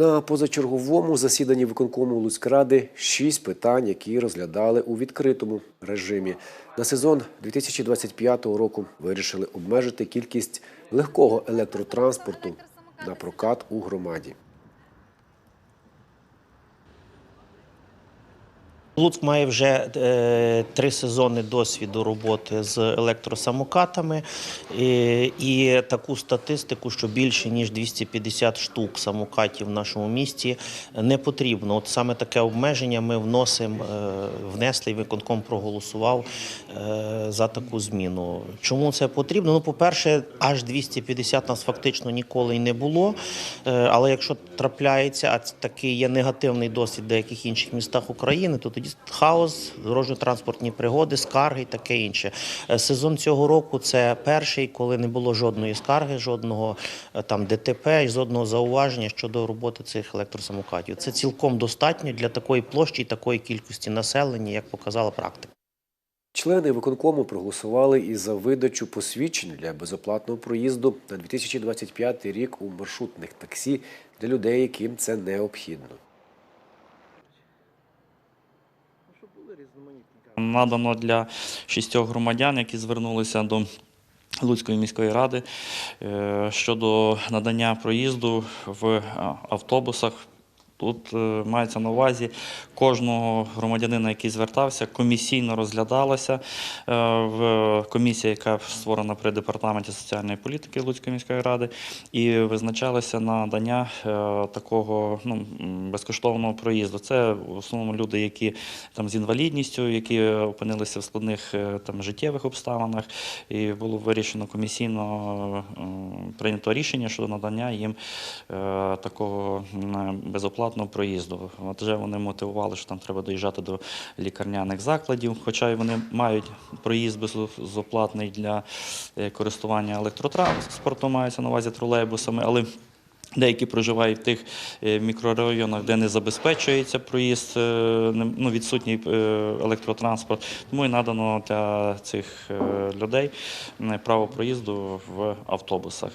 На позачерговому засіданні виконкому Луцькради шість питань, які розглядали у відкритому режимі. На сезон 2025 року вирішили обмежити кількість легкого електротранспорту на прокат у громаді. Луцьк має вже е, три сезони досвіду роботи з електросамокатами і, і таку статистику, що більше ніж 250 штук самокатів в нашому місті не потрібно. От саме таке обмеження ми вносимо, е, внесли і виконком проголосував е, за таку зміну. Чому це потрібно? Ну, по-перше, аж 250 нас фактично ніколи й не було. Е, але якщо трапляється, а такий є негативний досвід в деяких інших містах України, то тоді хаос, дорожньо-транспортні пригоди, скарги і таке інше. Е, Сезон цього року це перший, коли не було жодної скарги, жодного е, там ДТП і жодного зауваження щодо роботи цих електросамокатів. Це цілком достатньо для такої площі і такої кількості населення, як показала практика. Члени виконкому проголосували і за видачу посвідчень для безоплатного проїзду на 2025 рік у маршрутних таксі для людей, яким це необхідно. Надано для шістьох громадян, які звернулися до Луцької міської ради е, щодо надання проїзду в автобусах. Тут е, мається на увазі кожного громадянина, який звертався, комісійно розглядалася е, в комісія, яка створена при департаменті соціальної політики Луцької міської ради, і визначалося надання е, такого ну, безкоштовного проїзду. Це в основному люди, які там з інвалідністю, які опинилися в складних е, там життєвих обставинах, і було вирішено комісійно е, прийнято рішення щодо надання їм е, такого м, безоплатного проїзду. Вже вони мотивували, що там треба доїжджати до лікарняних закладів, хоча й вони мають проїзд безоплатний для е, користування електротранспортом, мається на увазі тролейбусами, але Деякі проживають в тих е, мікрорайонах, де не забезпечується проїзд, е, ну, відсутній електротранспорт. Тому і надано для цих людей право проїзду в автобусах.